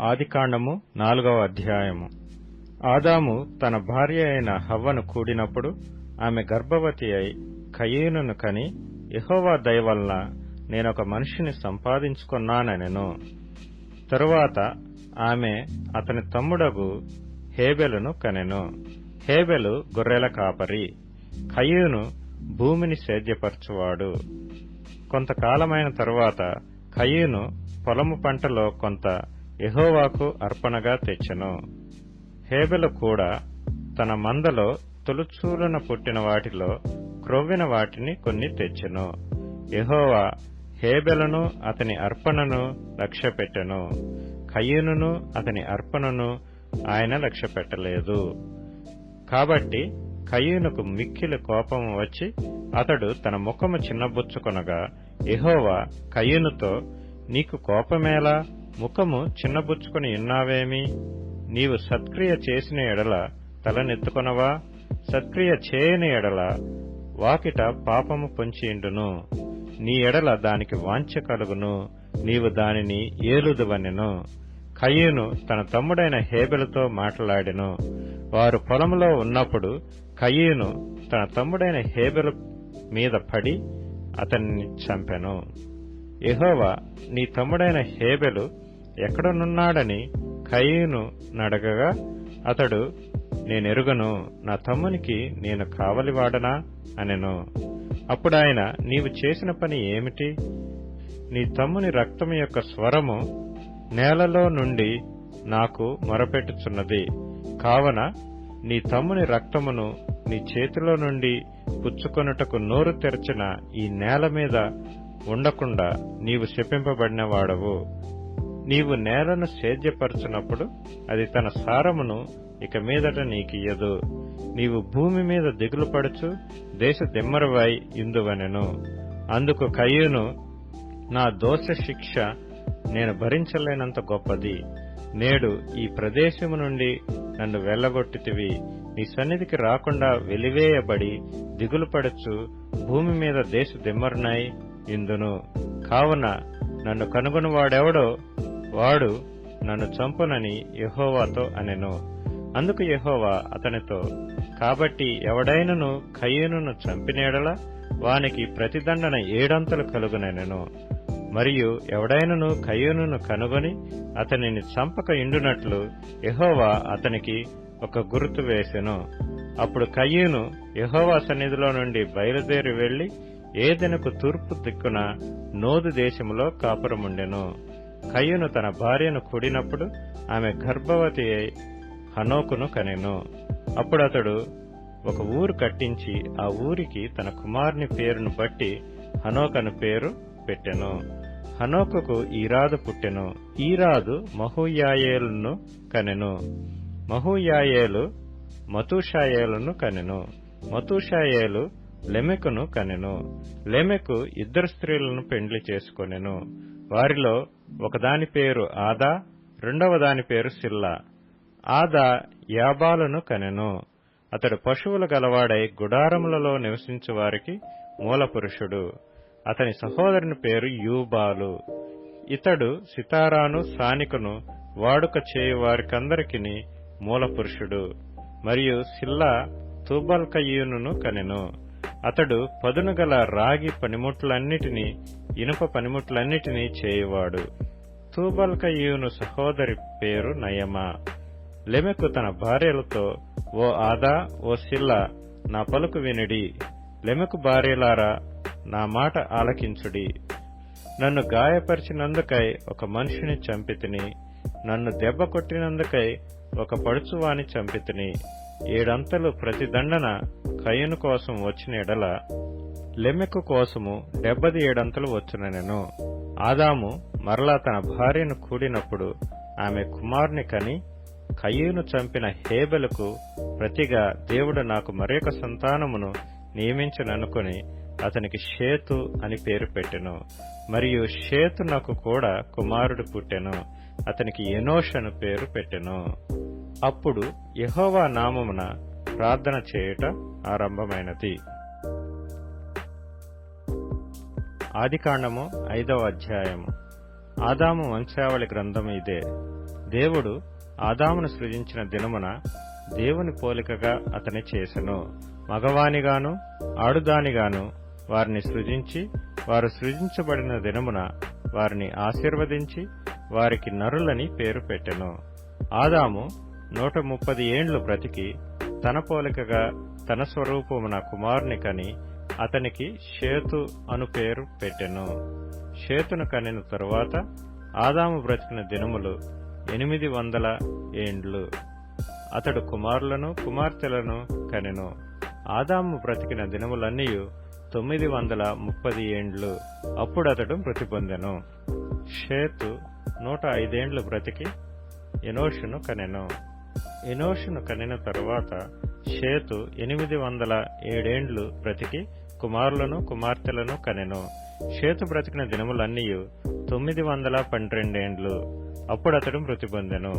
ఆదికాండము నాలుగవ అధ్యాయము. ఆదాము తన భార్య అయిన హవ్వను కూడినప్పుడు ఆమె గర్భవతి అయి కయీనును కని ఎహోవా దయ వలన నేనొక మనిషిని సంపాదించుకున్నానెను తరువాత ఆమె అతని తమ్ముడగు హేబెలును కనెను. హేబెలు గొర్రెల కాపరి కయూను భూమిని సేద్యపరచువాడు. కొంతకాలమైన తరువాత కయూను పొలము పంటలో కొంత ఎహోవాకు అర్పణగా తెచ్చెను. హేబెలు కూడా తన మందలో తొలుచూలున పుట్టిన వాటిలో క్రొవ్విన వాటిని కొన్ని తెచ్చెను. ఎహోవా హేబెలను అతని అర్పణను లక్ష్యపెట్టెను. కయీనును అతని అర్పణను ఆయన లక్ష్యపెట్టలేదు. కాబట్టి కయ్యూనుకు మిక్కిలి కోపము వచ్చి అతడు తన ముఖము చిన్నబుచ్చుకొనగా ఎహోవా కయ్యూనుతో నీకు కోపమేలా? ముఖము చిన్నబుచ్చుకొని ఉన్నావేమి నీవు సత్క్రియ చేసిన ఎడల తలనెత్తుకొనవా? సత్క్రియ చేయని ఎడల వాకిట పాపము పొంచియుండును. నీ ఎడల దానికి వాంఛ కలుగును. నీవు దానిని ఏలుదువనెను. కయ్యూను తన తమ్ముడైన హేబెలుతో మాట్లాడెను. వారు పొలంలో ఉన్నప్పుడు కయ్యూను తన తమ్ముడైన హేబెలు మీద పడి అతన్ని చంపెను. ఎహోవా నీ తమ్ముడైన హేబెలు ఎక్కడనున్నాడని కయ్యూను నడగగా అతడు నేనెరుగను నా తమ్మునికి నేను కావలివాడనా? అనెను. అప్పుడాయన నీవు చేసిన పని ఏమిటి? నీ తమ్ముని రక్తము యొక్క స్వరము నేలలో నుండి నాకు మొరపెట్టుచున్నది. కావన నీ తమ్ముని రక్తమును నీ చేతిలో నుండి పుచ్చుకొనుటకు నోరు తెరచిన ఈ నేల మీద ఉండకుండా నీవు శపింపబడినవాడవు. నీవు నేలను సేద్యపరచునప్పుడు అది తన సారమును ఇక మీదట నీకియ్యదు. నీవు భూమి మీద దిగులు పడుచు దేశ దిమ్మరవై ఇందువనెను. అందుకు కయ్యూను నా దోష శిక్ష నేను భరించలేనంత గొప్పది. నేడు ఈ ప్రదేశము నుండి నన్ను వెళ్ళగొట్టితివి. నీ సన్నిధికి రాకుండా వెలివేయబడి దిగులు పడచ్చు భూమి మీద దేశ దిమ్మరునాయి ఇందును. కావున నన్ను కనుగొనవాడెవడో వాడు నన్ను చంపునని యహోవాతో అనెను. అందుకు యహోవా అతనితో కాబట్టి ఎవడైనను కయ్యూనును చంపినేడల? వానికి ప్రతిదండన ఏడంతలు కలుగునెనెను. మరియు ఎవడైనను కయ్యూనును కనుగొని అతనిని చంపక ఇండునట్లు యహోవా అతనికి ఒక గుర్తు వేసెను. అప్పుడు కయ్యూను యహోవా సన్నిధిలో నుండి బయలుదేరి వెళ్ళి ఏదెనకు తూర్పు దిక్కున నోదు దేశములో కాపురముండెను. కయ్యను తన భార్యను కూడినప్పుడు ఆమె గర్భవతి అయి హనోకును కనెను. అప్పుడు అతడు ఒక ఊరు కట్టించి ఆ ఊరికి తన కుమారుని పేరును బట్టి హనోకను పేరు పెట్టెను. హనోకుకు ఈరాదు పుట్టెను. ఈరాదు మహూయాయేలును కనెను. మహూయాయేలు మతూషాయేలును కనెను. మతూషాయేలు లెమెకును కనెను. లెమెకు ఇద్దరు స్త్రీలను పెండ్లి చేసుకొనెను. వారిలో ఒకదాని పేరు ఆదా రెండవ దాని పేరు సిల్లా. ఆదా యాబాలును కనెను. అతడు పశువులు గలవాడై గుడారములలో నివసించు వారికి మూలపురుషుడు. అతని సహోదరుని పేరు యూబాలు. ఇతడు సితారాను సానికును వాడుక చేయు వారికందరికిని మూలపురుషుడు. మరియు సిల్లా తూబల్కయూనును కనెను. అతడు పదునుగల రాగి పనిముట్లన్నిటినీ ఇనుప పనిముట్లన్నిటినీ చేయువాడు. తూబల్కయ్యూను సహోదరి పేరు నయమా. లెమెకు తన భార్యలతో ఓ ఆదా ఓ సిల్ల నా పలుకు వినిడి. లెమెకు భార్యలారా నా మాట ఆలకించుడి. నన్ను గాయపరిచినందుకై ఒక మనిషిని చంపితిని. నన్ను దెబ్బ కొట్టినందుకై ఒక పడుచువాని చంపితిని. ఏడంతలు ప్రతిదండన కయ్యను కోసం వచ్చిన ఎడల లెమెకు కోసము డెబ్బది ఏడంతలు వచ్చునెను ఆదాము మరలా తన భార్యను కూడినప్పుడు ఆమె కుమారుని కని కయ్యూను చంపిన హేబెలకు ప్రతిగా దేవుడు నాకు మరొక సంతానమును నియమించననుకుని అతనికి షేతు అని పేరు పెట్టెను. మరియు షేతు నాకు కూడా కుమారుడు పుట్టెను. అతనికి ఎనోష్ అను పేరు పెట్టెను. అప్పుడు యహోవా నామమున ప్రార్థన చేయుట ఆరంభమైనది. ఆదికాండము ఐదవ అధ్యాయము. ఆదాము వంశావళి గ్రంథము ఇదే. దేవుడు ఆదామును సృజించిన దినమున దేవుని పోలికగా అతని చేసెను. మగవానిగాను ఆడుదానిగాను వారిని సృజించి వారు సృజించబడిన దినమున వారిని ఆశీర్వదించి వారికి నరులని పేరు పెట్టెను. ఆదాము నూట ముప్పది ఏండ్లు బ్రతికి తన పోలికగా తన స్వరూపమున కుమారుని కని అతనికి షేతు అను పేరు పెట్టెను. షేతును కనిన తరువాత ఆదాము బ్రతికిన దినములు ఎనిమిది వందల ఏండ్లు. అతడు కుమారులను కుమార్తెలను కనెను. ఆదాము బ్రతికిన దినములన్నీ తొమ్మిది వందల ముప్పది ఏండ్లు. అప్పుడు అతడు మృతి పొందెను. షేతు నూట ఐదేండ్లు బ్రతికి ఎనోషును కనెను. ఎనోషును కనిన తరువాత షేతు ఎనిమిది వందల ఏడేండ్లు బ్రతికి కుమారులను కుమార్తెలను కనెను. షేతు బ్రతికిన దినములన్నీ తొమ్మిది వందల పన్నెండేండ్లు అప్పుడతడు మృతి పొందెను.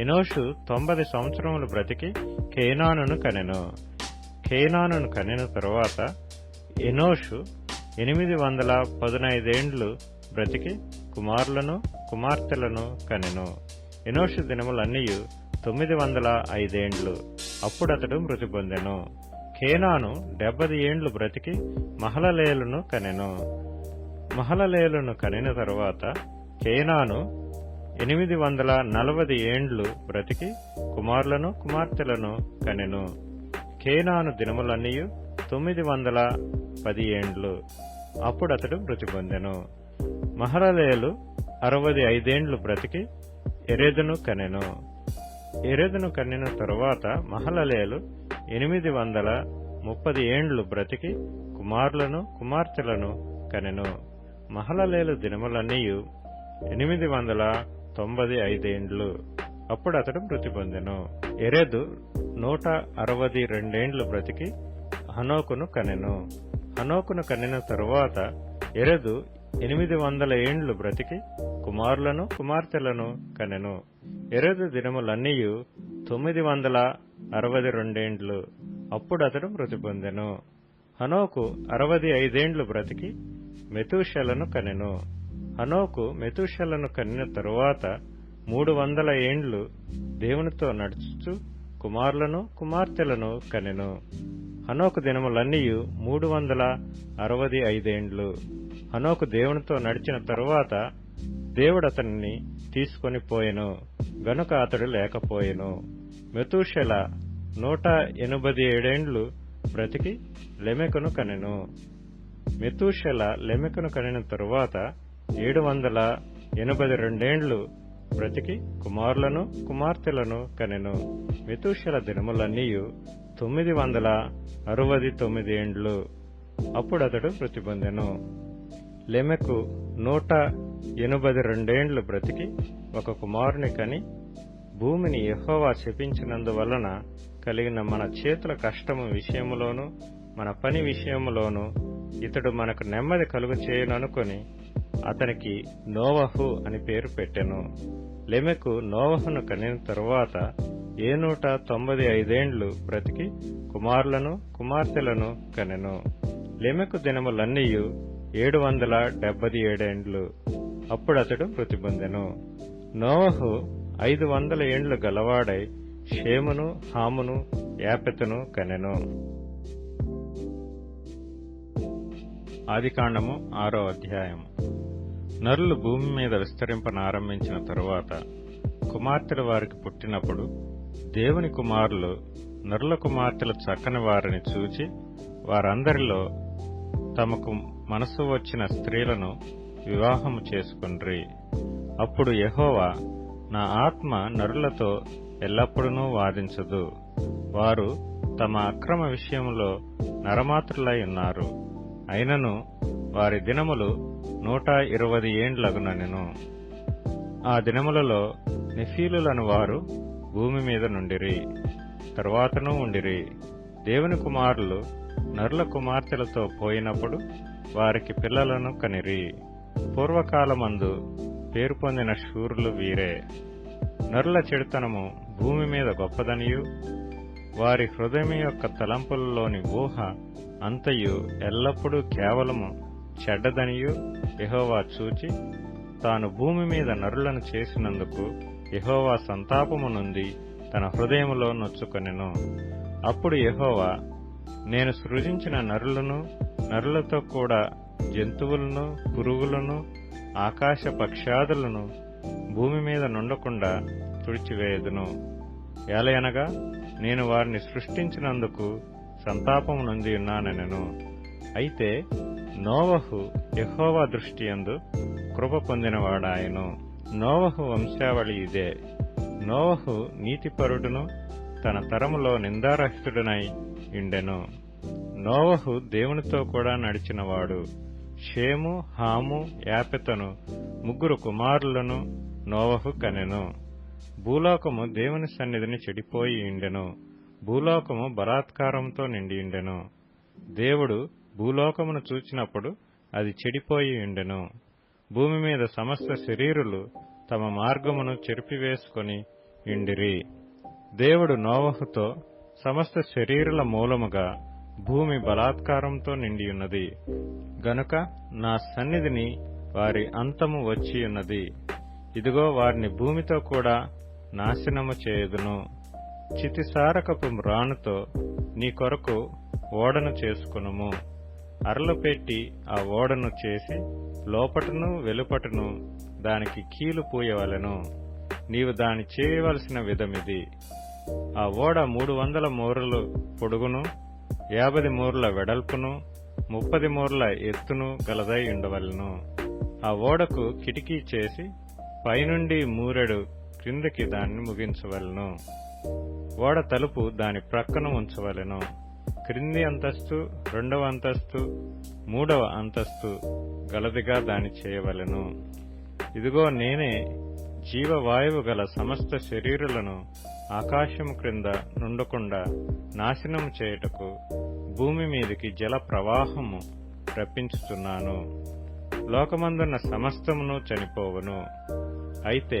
ఎనోషు తొంభై సంవత్సరములు బ్రతికి కేనానును కనెను. కేనానును కనిన తరువాత ఎనోషు ఎనిమిది వందల పదునైదేండ్లు బ్రతికి కుమారులను కుమార్తెలను కనెను. ఎనోషు దినములన్నీ తొమ్మిది వందల ఐదేండ్లు. అప్పుడతడు మృతి పొందెను కేనాను డెబ్బది ఏండ్లు బ్రతికి మహలలేలును కనెను. మహలలేలును కనిన తరువాత కేనాను ఎనిమిది వందల నలభై ఏండ్లు బ్రతికి కుమారులను కుమార్తెలను కనెను. కేనాను దినములన్నీ తొమ్మిది వందల పది ఏండ్లు. అప్పుడతడు మృతి పొందెను మహలలేలు అరవది ఐదేండ్లు బ్రతికి ఎరేదును కనెను. ఎరెదును కన్నిన తరువాత మహలలేలు ఎనిమిది వందల ముప్పది ఏండ్లు బ్రతికి కుమారులను కుమార్తెలను కనెను. మహలలేలు దినములన్నీయు ఎనిమిది వందల తొంభై ఐదేండ్లు. అప్పుడు అతడు మృతి పొందెను. ఎరెదు నూట అరవది రెండేండ్లు బ్రతికి హనోకును కనెను. హనోకును కనిన తరువాత ఎరెదు ఎనిమిది వందల ఏండ్లు బ్రతికి కుమారులను కుమార్తెలను కనెను. ఎరెదు దినములన్నీ తొమ్మిది వందల అరవై రెండేండ్లు. అప్పుడు అతడు మృతి పొందెను. హనోకు అరవై ఐదేండ్లు బ్రతికి మెతూషలను కనెను. హనోకు మెతూషలను కనిన తరువాత మూడు వందల ఏండ్లు దేవునితో నడుచుచు కుమారులను కుమార్తెలను కనెను. హనోకు దినములన్నీ మూడు వందల అరవై ఐదేండ్లు. హనోకు దేవునితో నడిచిన తరువాత దేవుడతనిని తీసుకొని పోయెను. గనుక అతడు లేకపోయెను. మెతూషెల నూట ఎనభై ఏడేండ్లు బ్రతికి లెమెకును కనెను. మెతూషెల లెమెకును కనిన తరువాత ఏడు వందల ఎనభై రెండేండ్లు బ్రతికి కుమారులను కుమార్తెలను కనెను. మెతూషెల దినములన్నీయు తొమ్మిది వందల అరవై తొమ్మిది ఏండ్లు అప్పుడు అతడు మృతి పొందెను. లెమెకు నూట ఎనభై రెండేండ్లు బ్రతికి ఒక కుమారుని కని భూమిని యహోవా శపించినందువలన కలిగిన మన చేతుల కష్టము విషయములోను మన పని విషయములోను ఇతడు మనకు నెమ్మది కలుగు చేయననుకొని అతనికి నోవహు అని పేరు పెట్టెను. లెమెకు నోవహును కనిన తరువాత ఏ నూట తొంభై ఐదేండ్లు బ్రతికి కుమారులను కుమార్తెలను కనెను. లెమెకు దినములన్నీయు ఏడు వందల డెబ్బది ఏడేండ్లు. అప్పుడు అతడు మృతి పొందెను నోవహు ఐదు వందల ఏండ్లు గలవాడై షేమును హామును యాపెతును కనెను. ఆదికాండము ఆరో అధ్యాయము. నరులు భూమి మీద విస్తరింపనారంభించిన తరువాత కుమార్తెలు వారికి పుట్టినప్పుడు దేవుని కుమారులు నరుల కుమార్తెలు చక్కని వారిని చూచి వారందరిలో తమకు మనసు వచ్చిన స్త్రీలను వివాహము చేసుకుండ్రి అప్పుడు యహోవా నా ఆత్మ నరులతో ఎల్లప్పుడూ వాదించదు. వారు తమ అక్రమ విషయంలో నరమాత్రులై ఉన్నారు. అయినను వారి దినములు నూట ఇరవై ఏండ్లగునెను ఆ దినములలో నిఫీలులను వారు భూమి మీద నుండిరి. తరువాతనూ ఉండిరి. దేవుని కుమారులు నరుల కుమార్తెలతో పోయినప్పుడు వారికి పిల్లలను కనిరి. పూర్వకాలమందు పేరు పొందిన శూరులు వీరే. నరుల చెడుతనము భూమి మీద గొప్పదనియు వారి హృదయం యొక్క తలంపులలోని ఊహ అంతయు ఎల్లప్పుడూ కేవలము చెడ్డదనియు యెహోవా చూచి తాను భూమి మీద నరులను చేసినందుకు యెహోవా సంతాపము నుండి తన హృదయములో నొచ్చుకొనెను. అప్పుడు యహోవా నేను సృజించిన నరులను నరులతో కూడా జంతువులను పురుగులను ఆకాశ పక్షాదులను భూమి మీద నుండకుండా తుడిచివేయదును. ఏలయనగా నేను వారిని సృష్టించినందుకు సంతాపము నొంది ఉన్నానెనను. అయితే నోవహు యహోవా దృష్టి యందు కృప పొందినవాడాయను. నోవహు వంశావళి ఇదే. నోవహు నీతిపరుడును తన తరములో నిందారహితుడనై ఇండెను నోవహు దేవునితో కూడా నడిచినవాడు. షేము హాము యాపెతను ముగ్గురు కుమారులను నోవహు కనెను. భూలోకము దేవుని సన్నిధిని చెడిపోయి ఉండెను. భూలోకము బలాత్కారంతో నిండియుండెను దేవుడు భూలోకమును చూచినప్పుడు అది చెడిపోయి ఉండెను. భూమి మీద సమస్త శరీరులు తమ మార్గమును చెరిపివేసుకొని ఇండిరి దేవుడు నోవహుతో సమస్త శరీరుల మూలముగా భూమి బలాత్కారంతో నిండియున్నది. గనుక నా సన్నిధిని వారి అంతము వచ్చియున్నది. ఇదిగో వారిని భూమితో కూడా నాశనము చేయుదును. చితిసారకపు రాణుతో నీ కొరకు ఓడను చేసుకునుము. అరలు పెట్టి ఆ ఓడను చేసి లోపటను వెలుపటను దానికి కీలు పూయవలెను. నీవు దాని చేయవలసిన విధమిది. ఆ ఓడ మూడు వందల మూరలు పొడుగును యాభై మూర్ల వెడల్పును ముప్పది మూర్ల ఎత్తును గలదై ఉండవలెను. ఆ ఓడకు కిటికీ చేసి పైనుండి మూరెడు క్రిందకి దాన్ని ముగించవలెను. ఓడ తలుపు దాని ప్రక్కన ఉంచవలెను. క్రింది అంతస్తు రెండవ అంతస్తు మూడవ అంతస్తు గలదిగా దాని చేయవలెను. ఇదిగో నేనే జీవవాయువు గల సమస్త శరీరులను ఆకాశము క్రింద నుండకుండా నాశనము చేయుటకు భూమి మీదికి జల ప్రవాహము రప్పించుతున్నాను లోకమందున్న సమస్తమును చనిపోవును. అయితే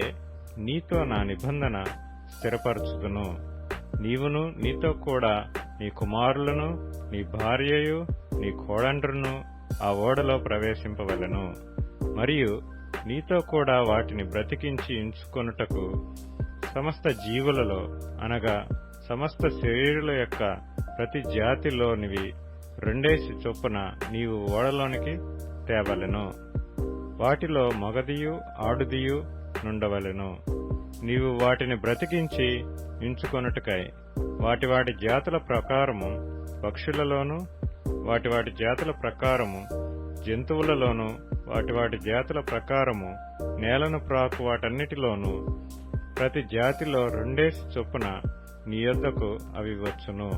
నీతో నా నిబంధన స్థిరపరచుదును. నీవును నీతో కూడా నీ కుమారులను నీ భార్యయు నీ కోడండ్రును ఆ ఓడలో ప్రవేశింపవలను. మరియు నీతో కూడా వాటిని బ్రతికించి ఎంచుకొనుటకు సమస్త జీవులలో అనగా సమస్త శరీరుల యొక్క ప్రతి జాతిలోనివి రెండేసి చొప్పున నీవు ఓడలోనికి తేవలెను. వాటిలో మగదియు ఆడుదియు నుండవలెను. నీవు వాటిని బ్రతికించి ఉంచుకొనుటకై వాటి వాటి జాతుల ప్రకారము పక్షులలోను వాటి వాటి జాతుల ప్రకారము జంతువులలోనూ వాటి వాటి జాతుల ప్రకారము నేలను ప్రాకు వాటన్నిటిలోనూ ప్రతి జాతిలో రెండేసి చొప్పున నీ యొద్దకు అవి వచ్చును.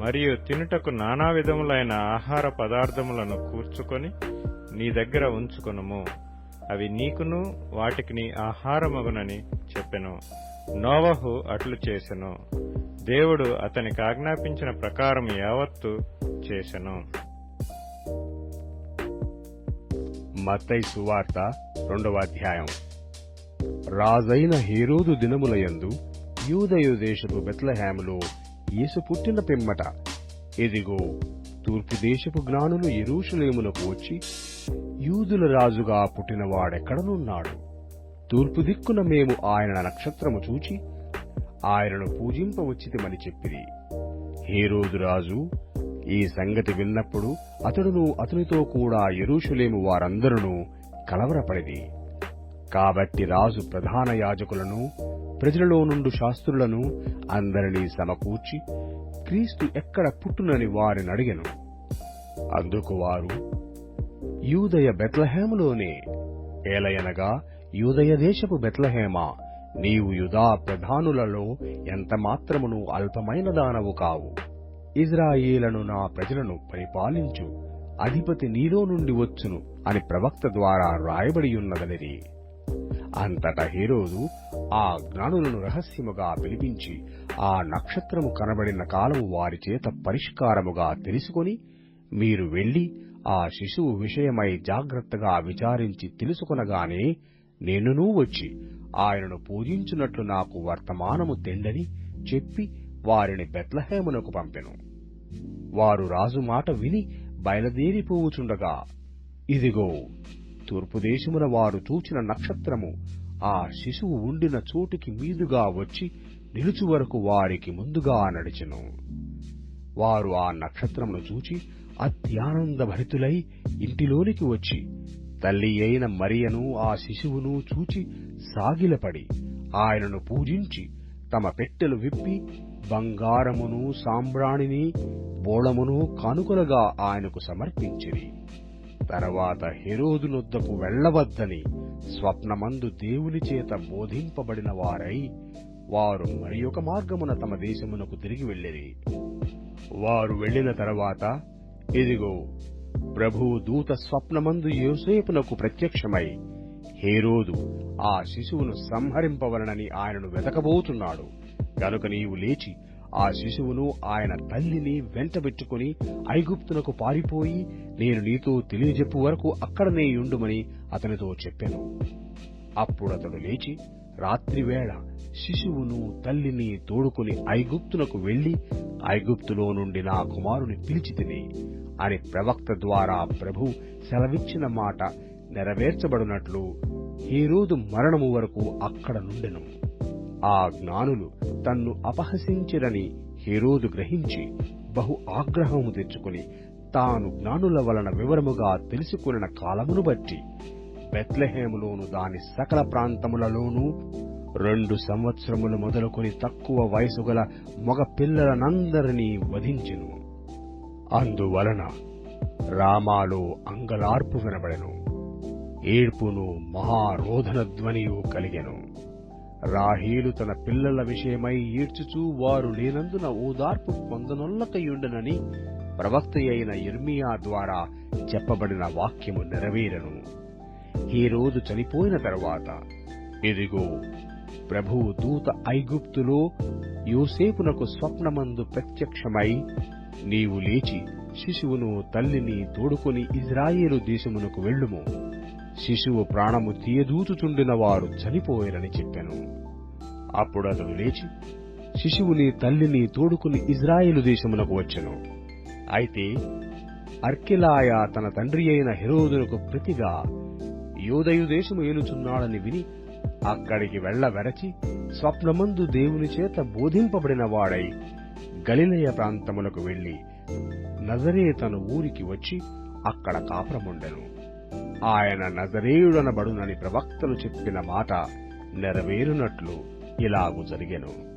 మరియు తినుటకు నానా విధములైన ఆహార పదార్థములను కూర్చుకొని నీ దగ్గర ఉంచుకొనుము. అవి నీకును వాటికి నీ ఆహారమగునని చెప్పెను. నోవహు అట్లు చేసెను. దేవుడు అతనికి ఆజ్ఞాపించిన ప్రకారం యావత్తు చేసెను. మత్తయి సువార్త రెండవ అధ్యాయం. రాజైన హేరోదు దినములయందు యూదయు దేశపు బెత్లహేములో యేసు పుట్టిన పిమ్మట. ఎదిగో తూర్పు దేశపు జ్ఞానులు ఎరూషలేమునకు వచ్చి యూదుల రాజుగా పుట్టినవాడెక్కడనున్నాడు తూర్పు దిక్కున మేము ఆయన నక్షత్రము చూచి ఆయనను పూజింపవచ్చితమని చెప్పిరి. హేరోదు రాజు ఈ సంగతి విన్నప్పుడు అతడును అతనితో కూడా ఎరూషులేము వారందరూ కలవరపడిది కాబట్టి రాజు ప్రధాన యాజకులను ప్రజలలో నుండి శాస్త్రులను అందరినీ సమకూర్చి క్రీస్తు ఎక్కడ పుట్టునని వారిని అడిగను. అందుకు వారు యూదయ బెత్లహేములోనే ఏలయనగా యూదయ దేశపు బెత్లహేమా నీవు యుదా ప్రధానులలో ఎంత మాత్రమును అల్పమైన దానవు కావు. ఇజ్రాయేలను నా ప్రజలను పరిపాలించు. అధిపతి నీలో నుండి వచ్చును అని ప్రవక్త ద్వారా రాయబడియున్నదనిది అంతటా హేరోదు ఆ జ్ఞానులను రహస్యముగా పిలిపించి ఆ నక్షత్రము కనబడిన కాలము వారి చేత పరిష్కారముగా తెలుసుకొని మీరు వెళ్ళి ఆ శిశువు విషయమై జాగ్రత్తగా విచారించి తెలుసుకొనగానే నేనునూ వచ్చి ఆయనను పూజించున్నట్లు నాకు వర్తమానము తెండని చెప్పి వారిని బెత్లహేమునకు పంపెను. వారు రాజు మాట విని బయలుదేరిపోవుచుండగా ఇదిగో తూర్పు దేశమున వారు చూచిన నక్షత్రము ఆ శిశువు ఉండిన చోటుకి మీదుగా వచ్చి నిలుచు వరకు వారికి ముందుగా నడిచెను. వారు ఆ నక్షత్రమును చూచి అత్యానందభరితులై ఇంటిలోనికి వచ్చి తల్లి అయిన మరియను ఆ శిశువును చూచి సాగిలపడి ఆయనను పూజించి తమ పెట్టెలు విప్పి బంగారమును సాంబ్రాణిని బోళమును కానుకలుగా ఆయనకు సమర్పించిరి. తర్వాత హెరోదునొద్దకు వెళ్ళవద్దని స్వప్నమందు దేవుని చేత బోధింపబడిన వారై వారు మరి ఒక మార్గమున తమ దేశమునకు తిరిగి వెళ్ళిరి. వారు వెళ్ళిన తర్వాత ఇదిగో ప్రభువు దూత స్వప్నమందు యోసేపునకు ప్రత్యక్షమై హేరోదు ఆ శిశువును సంహరింపవలనని ఆయనను వెతకబోతున్నాడు గనుక నీవు లేచి ఆ శిశువును ఆయన తల్లిని వెంటబెట్టుకుని ఐగుప్తునకు పారిపోయి నేను నీతో తెలియజెప్పు వరకు అక్కడనే ఉండుమని అతనితో చెప్పాను. అప్పుడు అతడు లేచి రాత్రివేళ శిశువును తల్లిని తోడుకుని ఐగుప్తునకు వెళ్ళి ఐగుప్తులో నుండి నా కుమారుని పిలిచి తిని అని ప్రవక్త ద్వారా ప్రభు సెలవిచ్చిన మాట నెరవేర్చబడినట్లు రోజు మరణము వరకు అక్కడ నుండెను. ఆ జ్ఞానులు తన్ను అపహసించిరని హీరోదు గ్రహించి బహు ఆగ్రహము తెచ్చుకుని తాను జ్ఞానుల వలన వివరముగా తెలుసుకున్న కాలమును బట్టి బెత్లహేములోను దాని సకల ప్రాంతములలోనూ రెండు సంవత్సరములు మొదలుకొని తక్కువ వయసు గల మగ పిల్లలనందరినీ వధించెను. అందువలన రామాలో అంగలార్పు వినబడెను. ఏడ్పును మహారోధన ధ్వనియు కలిగెను. రాహీలు తన పిల్లల విషయమై ఈడ్చుచూ వారు లేనందున ఓదార్పు పొందనొల్లకయుండనని ప్రవక్త అయిన ఇర్మియా ద్వారా చెప్పబడిన వాక్యము నెరవేరను. ఈ రోజు చనిపోయిన తరువాత ఇదిగో ప్రభువు దూత ఐగుప్తులో యోసేపునకు స్వప్నమందు ప్రత్యక్షమై నీవు లేచి శిశువును తల్లిని తోడుకొని ఇజ్రాయేలు దేశమునకు వెళ్ళుము. శిశువు ప్రాణము తీయదూచుచుండిన వారు చనిపోయారని చెప్పాను. అప్పుడు అతడు లేచి శిశువుని తల్లిని తోడుకుని ఇజ్రాయేలు దేశమునకు వచ్చెను. అయితే అర్కెలాయ తన తండ్రి అయిన హెరోదునకు ప్రతిగా యోదయు దేశము ఏలుచున్నాడని విని అక్కడికి వెళ్ళవెరచి స్వప్నమందు దేవుని చేత బోధింపబడిన వాడై గలిలయ ప్రాంతములకు వెళ్ళి నజరే తన ఊరికి వచ్చి అక్కడ కాపురముండెను. ఆయన నజరేయుడనబడునని ప్రవక్తలు చెప్పిన మాట నెరవేరునట్లు ఇలాగు జరిగెను.